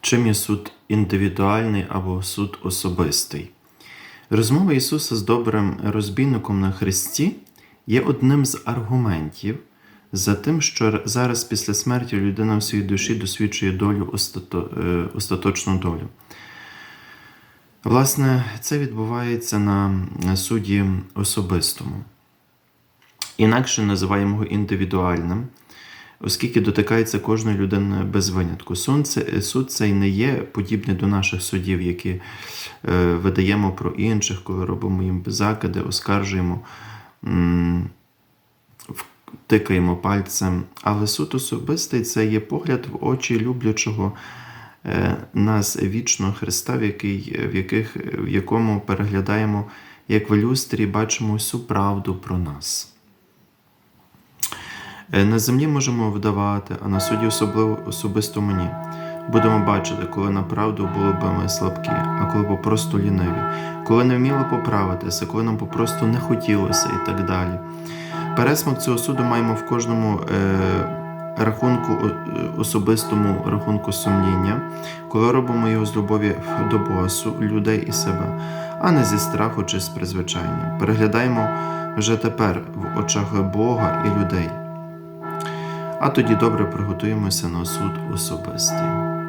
Чим є суд індивідуальний або суд особистий? Розмова Ісуса з добрим розбійником на Христі є одним з аргументів за тим, що зараз після смерті людина в своїй душі досвідчує долю е, остаточну долю. Власне, це відбувається на суді особистому. Інакше називаємо його індивідуальним, оскільки дотикається кожної людини без винятку. Суд, це, суд цей не є подібний до наших судів, які е, видаємо про інших, коли робимо їм закиди, оскаржуємо, тикаємо пальцем. Але суд особистий це є погляд в очі люблячого е, нас вічного Христа, в, який, в, яких, в якому переглядаємо, як в люстрі, бачимо всю правду про нас. Е, На землі можемо вдавати, а на суді особливо особисто мені. Будемо бачити, коли на правду були б ми слабкі, а коли попросту ліниві, коли не вміли поправитися, коли нам попросту не хотілося і так далі. Пересмак цього суду маємо в кожному е, рахунку, особистому рахунку сумління, коли робимо його з любові до Бога, людей і себе, а не зі страху чи з призвичайня. Переглядаємо вже тепер в очах Бога і людей. А тоді добре приготуємося на суд особистий.